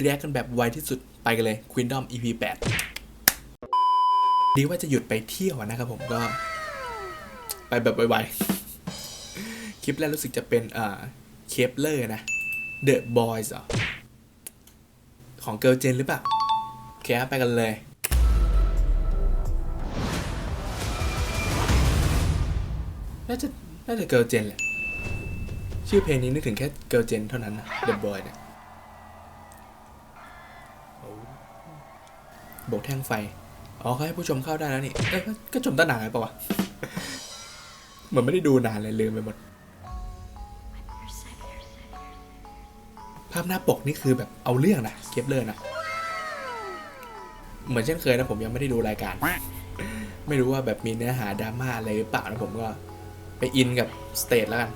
เรียกกันแบบไวที่สุดไปกันเลย Queendom EP 8ดีว่าจะหยุดไปเที่ยวนะครับผมก็ ไปแบบไวๆ คลิปแรกรู้สึกจะเป็นเอ่อเคปเลอร์นะ The Boys เหรอของเกิลเจนหรือเปล่าโอเคไปกันเลยน่าจะน่าจะเกิลเจนแหละ ชื่อเพลงนี้นึกถึงแค่เกิลเจนเท่านั้นนะ The Boy เนี่ยโอ้ โบกแท่งไฟ อ๋อเขาให้ผู้ชมเข้าได้แล้วนี่ เอ้ยก็ชมตั้งนานแล้วปะวะ เหมือนไม่ได้ดูนานเลยลืมไปหมด ภาพหน้าปกนี่คือแบบเอาเรื่องนะเคปเลอร์นะ เหมือนเช่นเคยนะผมยังไม่ได้ดูรายการ ไม่รู้ว่าแบบมีเนื้อหาดราม่าอะไรหรือเปล่านะผมก็ ไปอินกับสเตจแล้วกัน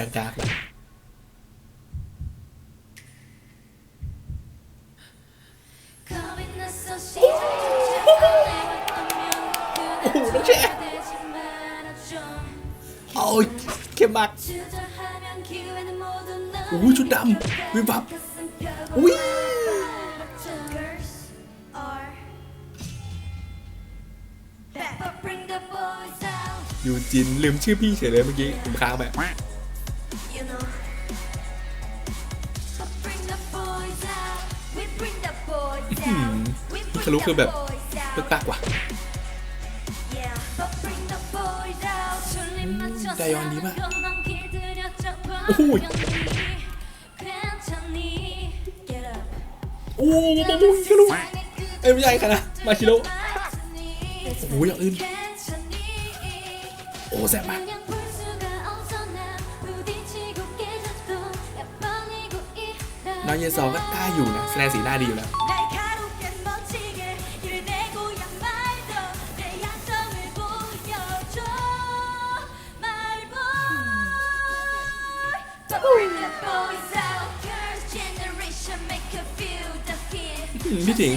ดักดักๆเลยโอ้โหน้องแชร์โอ้ยเข้มมากโอ้ยชุดดำวิบวับอุ้ยยูจินลืมชื่อพี่เฉยเลยเมื่อกี้ผมค้างไป ทะลุคือแบบปึ๊กปักว่ะไดยอนดีมากโอ้โหโอ้โหกระลุกเอ้ยไม่ใช่ค่ะนะมาชิโร่โอ้โหอย่างอื่นโอ้แซ่บมากน้องเยซอก็กล้าอยู่นะแสดงสีหน้าดีอยู่แล้ว พี่ถิง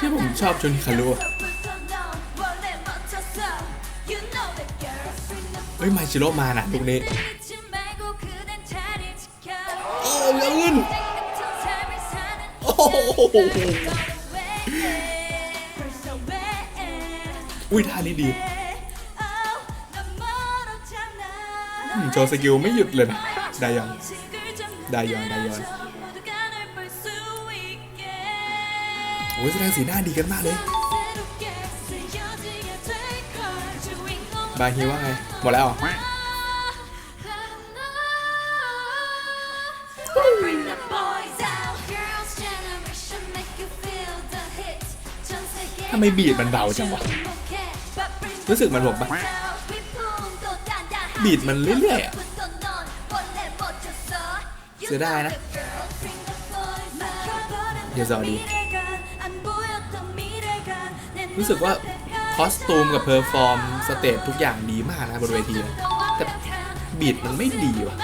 ที่ผมชอบชนคารุเฮ้ยมาชิโร่มานะตรงนี้โอ้ยเงินโอ้โหอุ้ยท่านี้ดีอืมโชว์สกิลไม่หยุดเลยนะ ไดยอนไดยอนไดยอนโอ้ยแสดงสีหน้าดีกันมากเลย บาฮีว่าไง หมดแล้วเหรอทำไมบีดมันเบาจังวะ รู้สึกมันผมปะบีดมันเรื่อยๆอะ เสียดายนะ เดี๋ยวจะเอาดี รู้สึกว่าคอสตูมกับเพอร์ฟอร์มสเตจทุกอย่างดีมากนะบนเวทีนะแต่บีดมันไม่ดีว่ะ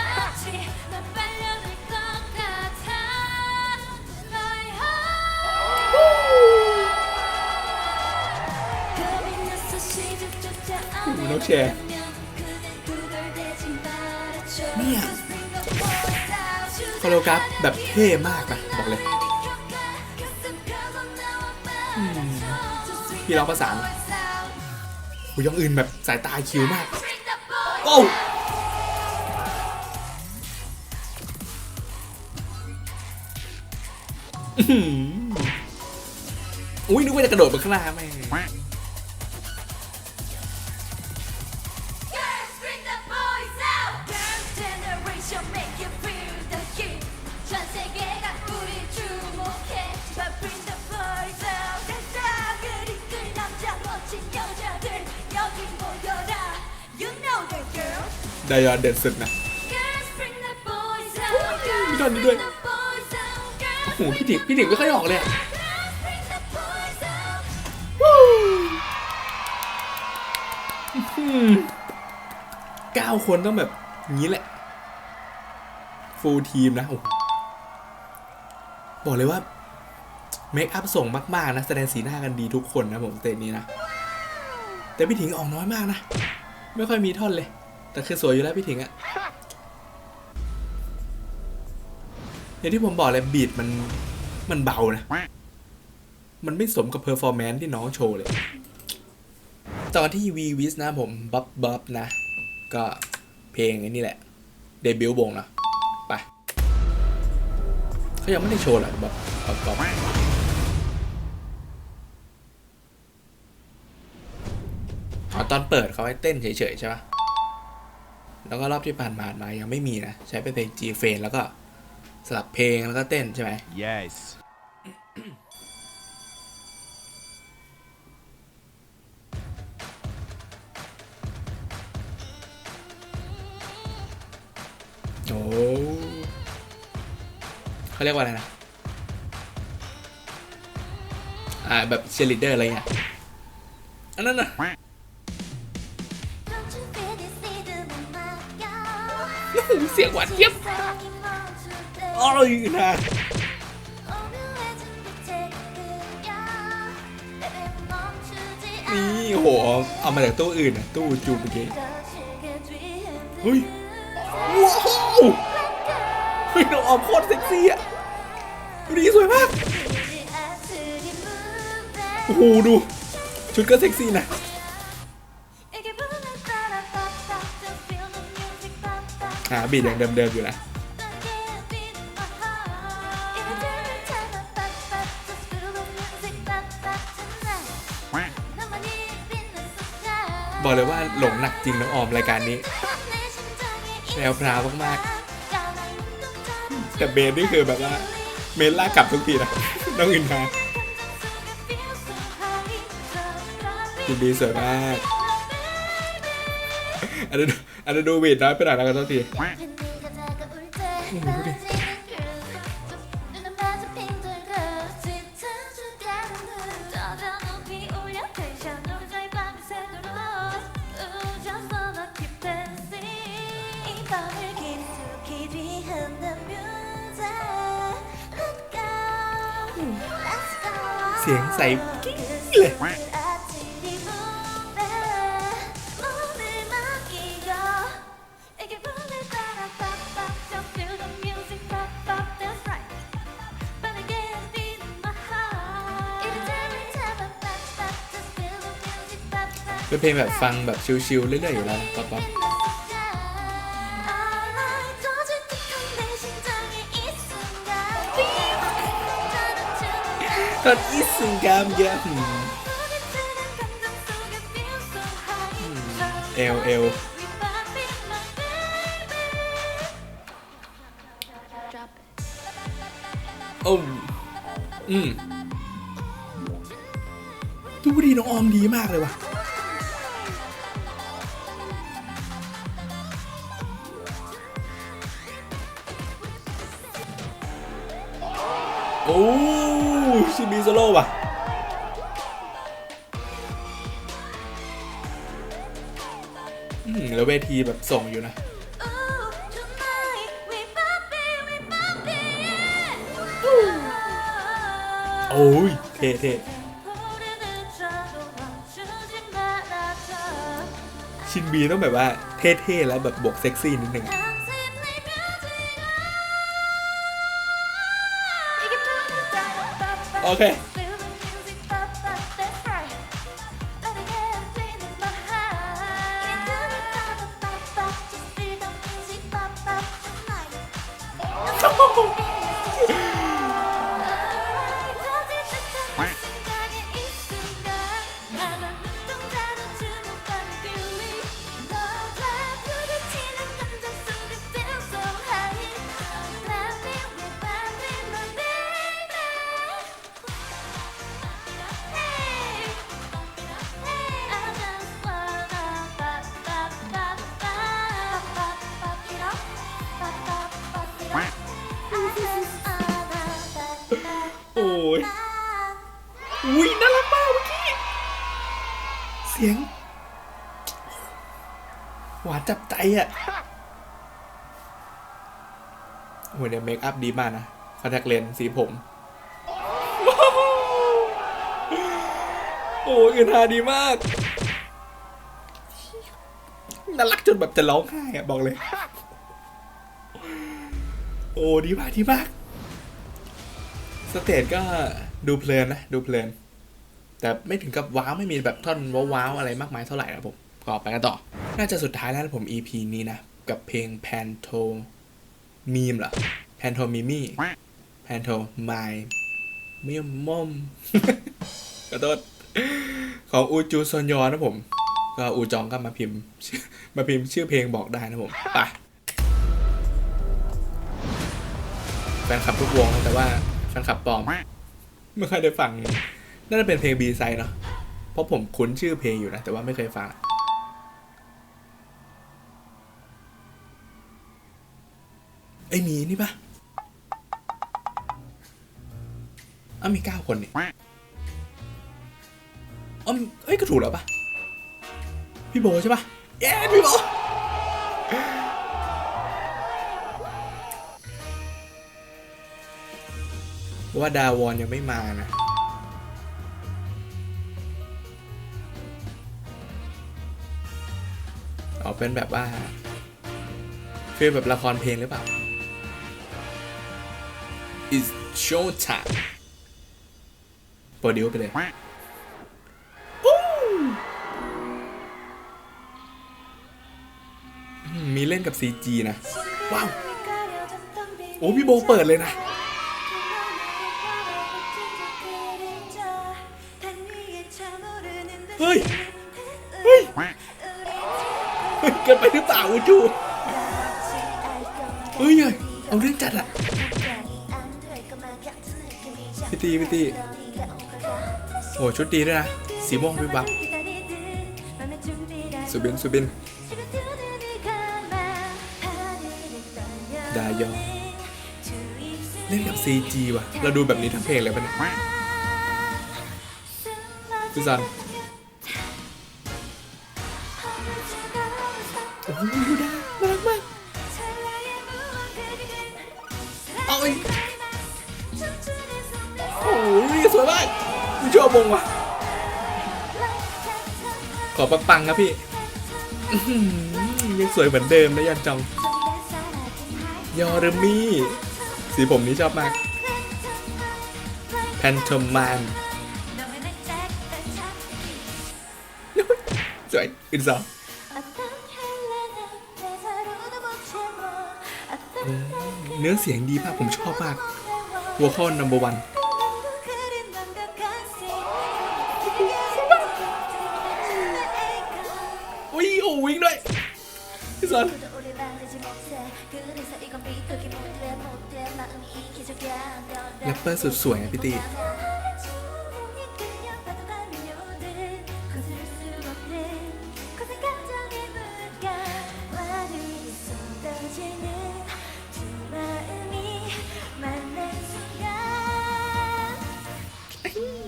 มีนกแชร์ คโรกราฟแบบเท่มากนะบอกเลยพี่ร้องประสานหูยองอื่นแบบสายตาคิวมาก โอ้อื้อหืออุ้ยนึกว่าจะกระโดดไปข้างหน้าแม่ ไดยอนเด่นสุดนะมีตอนนี้ด้วยโอ้โหพี่ถิงพี่ถิงไม่ค่อยออกเลยอะอืมเก้าคนต้องแบบอย่างนี้แหละ ฟูลทีมนะโอ้โหบอกเลยว่า เมคอัพส่งมาก ๆ นะ แสดงสีหน้ากันดีทุกคนนะผมสเตจนี้นะ แต่พี่ถิงออกน้อยมากนะ ไม่ค่อยมีท่อนเลย แต่คือสวยอยู่แล้วพี่ถิงอะอย่างที่ผมบอกเลยบีดมันมันเบานะ มันไม่สมกับเพอร์ฟอร์แมนซ์ที่น้องโชว์เลยตอนที่วีวิสนะผมบับบับนะ ก็เพลงนี่แหละ เดบิวต์วงนะไปเขายังไม่ได้โชว์หรอกบับบับบับตอนเปิดเขาให้เต้นเฉยๆใช่ปะ แล้วก็รอบที่ผ่านมามายังไม่มีนะ ใช้เป็นเพลง G f r a แล้วก็สลับเพลงแล้วก็เต้นใช่ไหม Yes. โอ้เขาเรียกว่าอะไรนะ อ่า แบบเชียร์ลีดเดอร์อะไรเงี้ยอันนั้นน่ะ เสียงหวานเจี๊ยบโอ้ยนะนี่โหเอามาจากตู้อื่นนะตู้จูบเก๋เฮ้ยว้าวเฮ้ยน้องออมโคตรเซ็กซี่อะดูดีสวยมากโอ้โหดูชุดก็เซ็กซี่นะ อ่าบีดอย่างเดิมๆอยู่แล้วบอกเลยว่าหลงหนักจริงน้องออมรายการนี้แล้วพราวมากๆ แต่เบนนี่คือแบบว่าเมนลากกลับทุกทีนะน้องอินทาดีดีสวยมากอันนี้ อาจจะดูวีดน้อยไปหน่อยแล้วกันสักทีเสียงใสเลย เพลงแบบฟังแบบชิลๆเรื่อยๆอยู่แล้วป๊อปป๊อปตอนอีสุงกามเยอะเอลเอลโอ้อืมดูดีน้องออมดีมากเลยว่ะ โอ้ชิมิโซโล่ว่ะอืมแล้วเวทีแบบส่งอยู่นะโอ้ยเท่เท่ชินบีต้องแบบว่าเท่ๆแล้วแบบบวกเซ็กซี่นิดนึง โอเคโอะโอ้ยเนี่ยเมคอัพดีมากนะคอนแทคเลนส์สีผม โอ้ยอื่นหาดีมาก น่ารักจนแบบจะร้องไห้อะบอกเลย โอ้ดีมากดีมาก สเตจก็ดูเพลินนะ ดูเพลิน แต่ไม่ถึงกับว้าว ไม่มีแบบท่อนว้าวๆอะไรมากมายเท่าไหร่นะผมก็ไปกันต่อ น่าจะสุดท้ายแล้วนะผม EP นี้นะ กับเพลง Panto Meme เหรอ Panto Mimi Panto My เมียมมอมขอโทษของอูจูซอนยอนนะผม ก็อูจองก็มาพิมพ์ มาพิมพ์ชื่อเพลงบอกได้นะผม ไปแฟนคลับทุกวงนะแต่ว่าแฟนคลับปลอมไม่ค่อยได้ฟังน่าจะเป็นเพลงบีไซเนาะเพราะผมคุ้นชื่อเพลงอยู่นะ แต่ว่าไม่เคยฟัง อ้มีนี่ปะอ้ามีเก้าคนนี่อ๋อมเอ้ยก็ถูกแล้วปะพี่โบใช่ปะเย้พี่โบว่าดาวอนยังไม่มานะเอาเป็นแบบว่าฟีลแบบละครเพลงหรือเปล่า is show time โปรดิวไปเลยปู้อืมมีเล่นกับ CG นะ ว้าว โอ้พี่โบเปิดเลยนะ เฮ้ย เฮ้ย เกินไปหรือเปล่าอูจูเฮ้ย เอาเรื่องจัดอะ พี่ตีพี่ตีโอ้ชุดดีด้วยนะสีม่วงวิบวับสุบินสุบินดายองเล่นกับ CG ว่ะ เราดูแบบนี้ทั้งเพลงเลยปะเนี่ยพี่ซัน กพี่ชอบงว่ะ ขอปังๆครับพี่ยังสวยเหมือนเดิมนะยันจองยอร์มี่ สีผมนี้ชอบมาก แพนทอมานสวยอินสองเนื้อเสียงดีมาก ผมชอบมาก หัวข้อ number one โอ้วิ่งด้วยพี่สอนแรปเปอร์สุดสวยอะพี่ตี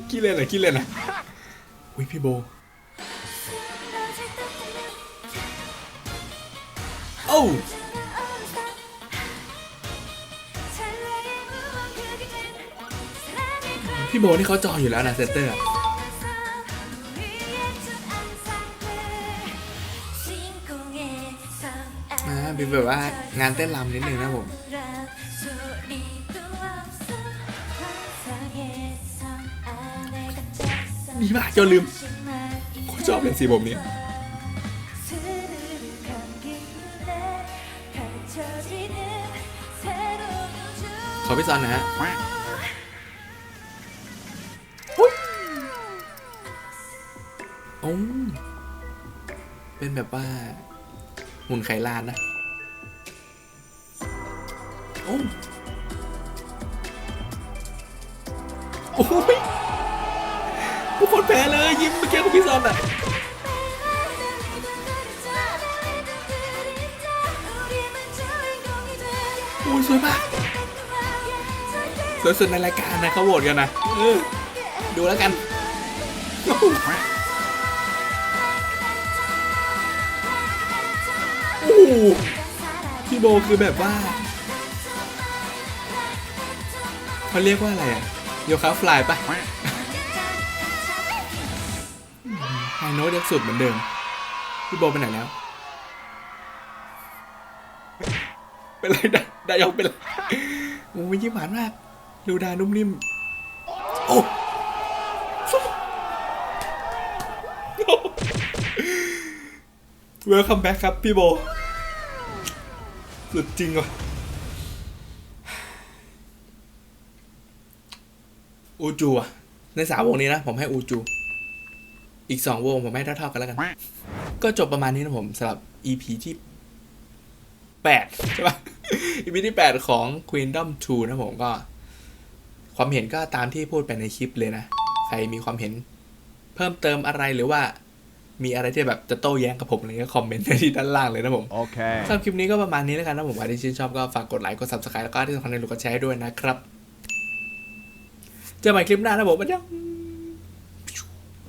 ขี้เล่นเหรอขี้เล่นเหรออุ้ยพี่โบ โอ้พี่โบนี่เขาจออยู่แล้วนะเซนเตอร์อะอ่าเป็นแบบว่างานเต้นรำนิดนึงนะผมดีมากจนลืมโคตรชอบเลยสีผมนี้ ขอพี่ซอนหนะฮะอุ๊ยโอ้เป็นแบบว่าหุ่นไขลานนะโอ้โอ้ยทุกคนแพ้เลยยิ้มเมื่อกี้ของพี่ซอนอะโอ้ยสวยมาก วยสุดในรายการนะเขาโหวตกันนะดูแล้วกัน โอ้โหพี่โบคือแบบว่าเขาเรียกว่าอะไรอะโยคะฟลายปะไฮโน้ตยังสุดเหมือนเดิม พี่โบไปไหนแล้ว เป็นไรได้ได้ยองเป็นไรโอ้ยยิ้มหวานมาก ดูดานุ่มนิ่ม โอ้เวลคัมแบ็กครับพี่โบ สุดจริงว่ะอูจูอะในสามวงนี้นะ ผมให้อูจู อีกสองวงผมให้เท่าๆกันแล้วกัน ก็จบประมาณนี้นะผมสำหรับ EP ที่แปดใช่ปะ EP ที่แปดของ Queendom 2 นะผมก็ ความเห็นก็ตามที่พูดไปในคลิปเลยนะ ใครมีความเห็น เพิ่มเติมอะไรหรือว่า มีอะไรที่แบบจะโต้แย้งกับผมอะไรก็คอมเมนต์ที่ด้านล่างเลยนะผม Okay. สำหรับคลิปนี้ก็ประมาณนี้แล้วกันนะผมใครที่ชื่นชอบก็ฝากกดไลค์กด subscribe แล้วก็ที่สำคัญในลูกกดแชร์ให้ด้วยนะครับ เจอกันใหม่คลิปหน้านะผมบ๊ายบาย